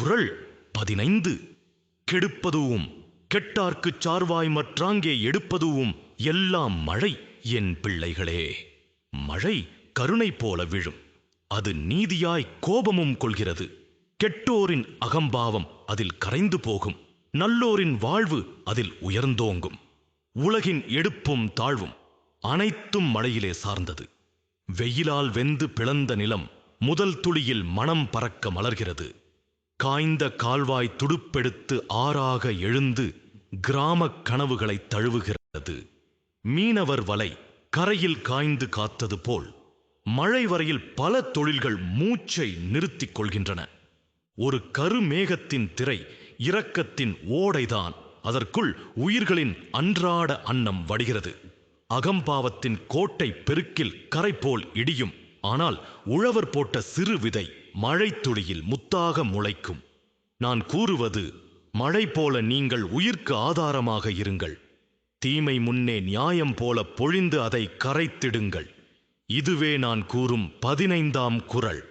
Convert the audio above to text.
குரல் பதினைந்து. கெடுப்பதுவும் கெட்டார்க்குச் சார்வாய் மற்றாங்கே எடுப்பதுவும் எல்லாம் மழை என் பிள்ளைகளே. மழை கருணை போல விழும். அது நீதியாய் கோபமும் கொள்கிறது. கெட்டோரின் அகம்பாவம் அதில் கரைந்து போகும். நல்லோரின் வாழ்வு அதில் உயர்ந்தோங்கும். உலகின் எடுப்பும் தாழ்வும் அனைத்தும் மழையிலே சார்ந்தது. வெயிலால் வெந்து பிளந்த நிலம் முதல் துளியில் மனம் பறக்க மலர்கிறது. காய்ந்த கால்வாய் துடுப்பெடுத்து ஆறாக எழுந்து கிராமக் கனவுகளை தழுவுகிறது. மீனவர் வலை கரையில் காய்ந்து காத்தது போல் மழை வரையில் பல தொழில்கள் மூச்சை நிறுத்திக் கொள்கின்றன. ஒரு கருமேகத்தின் திரை இரக்கத்தின் ஓடைதான். அதற்குள் உயிர்களின் அன்றாட அன்னம் வடிகிறது. அகம்பாவத்தின் கோட்டை பெருக்கில் கரை போல் இடியும். ஆனால் உழவர் போட்ட சிறு விதை மழைத்துளியில் முத்தாக முளைக்கும். நான் கூறுவது மழை போல நீங்கள் உயிர்க்கு ஆதாரமாக இருங்கள். தீமை முன்னே நியாயம் போல பொழிந்து அதை கரைத்திடுங்கள். இதுவே நான் கூறும் பதினைந்தாம் குரல்.